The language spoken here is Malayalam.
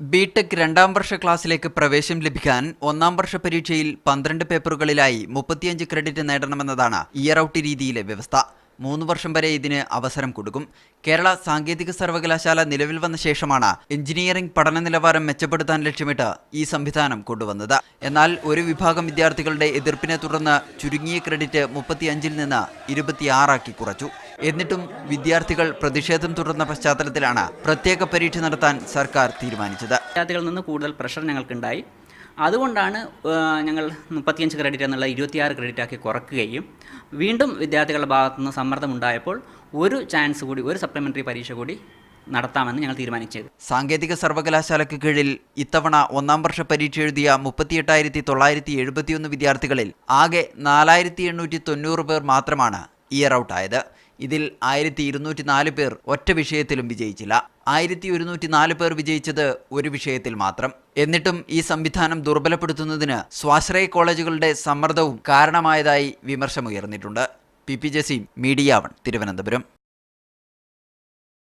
ബിടെക് രണ്ടാം വർഷ ക്ലാസ്സിലേക്ക് പ്രവേശനം ലഭിക്കാൻ ഒന്നാം വർഷ പരീക്ഷയിൽ പന്ത്രണ്ട് പേപ്പറുകളിലായി മുപ്പത്തിയഞ്ച് ക്രെഡിറ്റ് നേടണമെന്നതാണ് ഇയർ ഔട്ട് രീതിയിലെ വ്യവസ്ഥ. മൂന്ന് വർഷം വരെ ഇതിന് അവസരം കൊടുക്കും. കേരള സാങ്കേതിക സർവകലാശാല നിലവിൽ വന്ന ശേഷമാണ് എഞ്ചിനീയറിംഗ് പഠന നിലവാരം മെച്ചപ്പെടുത്താൻ ലക്ഷ്യമിട്ട് ഈ സംവിധാനം കൊണ്ടുവന്നത്. എന്നാൽ ഒരു വിഭാഗം വിദ്യാർത്ഥികളുടെ എതിർപ്പിനെ തുടർന്ന് ചുരുങ്ങിയ ക്രെഡിറ്റ് മുപ്പത്തിയഞ്ചിൽ നിന്ന് ഇരുപത്തിയാറാക്കി കുറച്ചു. എന്നിട്ടും വിദ്യാർത്ഥികൾ പ്രതിഷേധം തുടർന്ന പശ്ചാത്തലത്തിലാണ് പ്രത്യേക പരീക്ഷ നടത്താൻ സർക്കാർ തീരുമാനിച്ചത്. വിദ്യാർത്ഥികളിൽ നിന്ന് കൂടുതൽ പ്രഷർ ഞങ്ങൾക്കുണ്ടായി. അതുകൊണ്ടാണ് ഞങ്ങൾ മുപ്പത്തിയഞ്ച് ക്രെഡിറ്റ് എന്നുള്ള ഇരുപത്തിയാറ് ക്രെഡിറ്റാക്കി കുറക്കുകയും വീണ്ടും വിദ്യാർത്ഥികളുടെ ഭാഗത്തുനിന്ന് സമ്മർദ്ദമുണ്ടായപ്പോൾ ഒരു ചാൻസ് കൂടി ഒരു സപ്ലിമെന്ററി പരീക്ഷ കൂടി നടത്താമെന്ന് ഞങ്ങൾ തീരുമാനിച്ചത്. സാങ്കേതിക സർവകലാശാലയ്ക്ക് കീഴിൽ ഇത്തവണ ഒന്നാം വർഷ പരീക്ഷ എഴുതിയ മുപ്പത്തിയെട്ടായിരത്തി തൊള്ളായിരത്തി എഴുപത്തിയൊന്ന് വിദ്യാർത്ഥികളിൽ ആകെ നാലായിരത്തി എണ്ണൂറ്റി തൊണ്ണൂറ് പേർ മാത്രമാണ് ഇയർ ഔട്ട് ആയത്. ഇതിൽ ആയിരത്തി ഇരുന്നൂറ്റി നാല് പേർ ഒറ്റ വിഷയത്തിലും വിജയിച്ചില്ല. ആയിരത്തി ഒരുന്നൂറ്റി നാല് പേർ വിജയിച്ചത് ഒരു വിഷയത്തിൽ മാത്രം. എന്നിട്ടും ഈ സംവിധാനം ദുർബലപ്പെടുത്തുന്നതിന് സ്വാശ്രയ കോളേജുകളുടെ സമ്മർദ്ദവും കാരണമായതായി വിമർശമുയർന്നിട്ടുണ്ട്. P P Jaseem media one Thiruvananthapuram.